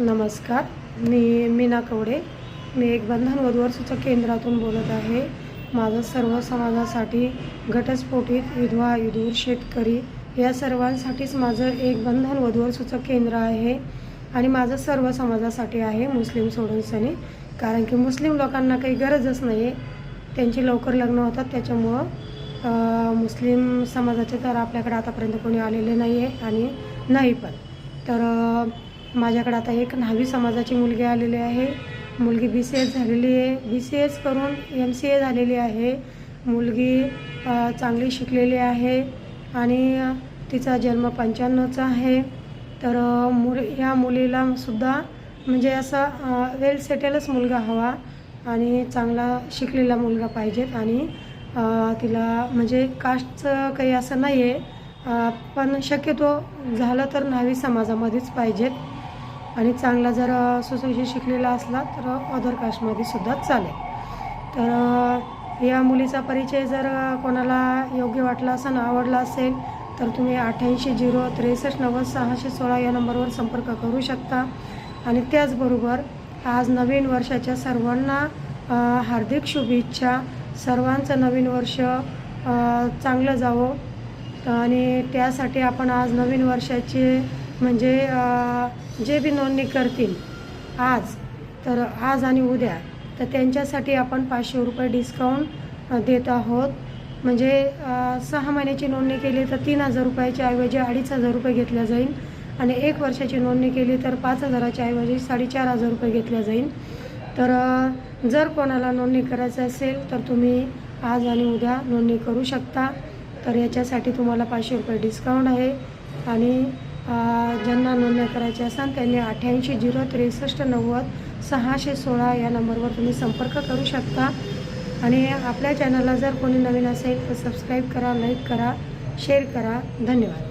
नमस्कार. मी मीना कवडे. मी एक बंधन वधूवर सूचक केंद्रातून बोलत आहे. माझं सर्व समाजासाठी घटस्फोटित विधवा विधूर शेतकरी या सर्वांसाठीच माझं एक बंधन वधूवर सूचक केंद्र आहे आणि माझं सर्व समाजासाठी आहे मुस्लिम सोडून सनी. कारण की मुस्लिम लोकांना काही गरजच नाही आहे त्यांची लवकर लग्न होतात त्याच्यामुळं मुस्लिम समाजाचे तर आपल्याकडे आतापर्यंत कोणी आलेले नाही आहे आणि नाही पण. तर माझ्याकडे आता एक न्हावी समाजाची मुलगी आलेली आहे. मुलगी बी सी एस झालेली आहे. बी सी एस करून एम सी ए झालेली आहे. मुलगी चांगली शिकलेली आहे आणि तिचा जन्म पंच्याण्णवचा आहे. तर मुल या मुलीला सुद्धा म्हणजे असा वेल सेटलच मुलगा हवा आणि चांगला शिकलेला मुलगा पाहिजेत आणि तिला म्हणजे कास्टचं काही असं नाही आहे पण शक्यतो झालं तर न्हावी समाजामध्येच पाहिजेत. आणि चांगला जर अं, सुशिक्षित शिकलेला असला तर अदर कास्टमध्ये सुद्धा चालेल. तर या मुलीचा परिचय जर कोणाला योग्य वाटला असेल आवडला असेल तर तुम्ही अठ्ठ्याऐंशी झिरो त्रेसष्ट नव्वद सहाशे सोळा या नंबरवर संपर्क करू शकता. आणि त्याचबरोबर आज नवीन वर्षाच्या सर्वांना हार्दिक शुभेच्छा. सर्वांचं नवीन वर्ष चांगलं जावं. आणि त्यासाठी आपण आज नवीन वर्षाचे म्हणजे जे बी नोंदणी करतील आज तर आज आणि उद्या तर त्यांच्यासाठी आपण पाचशे रुपये डिस्काउंट देत आहोत. म्हणजे सहा महिन्याची नोंदणी केली तर तीन हजार रुपयाच्या ऐवजी अडीच हजार रुपये घेतल्या जाईल. आणि एक वर्षाची नोंदणी केली तर पाच हजाराच्या ऐवजी साडेचार हजार रुपये घेतल्या जाईल. तर जर कोणाला नोंदणी करायचं असेल तर तुम्ही आज आणि उद्या नोंदणी करू शकता. तर याच्यासाठी तुम्हाला पाचशे रुपये डिस्काउंट आहे. आणि ज्यांना नोंदणी करायची असेल त्यांनी अठ्ठ्याऐंशी झिरो त्रेसष्ट नव्वद सहाशे सोळा या नंबरवर तुम्ही संपर्क करू शकता. आणि आपल्या चॅनलला जर कोणी नवीन असेल तर सबस्क्राईब करा लाईक करा शेअर करा. धन्यवाद.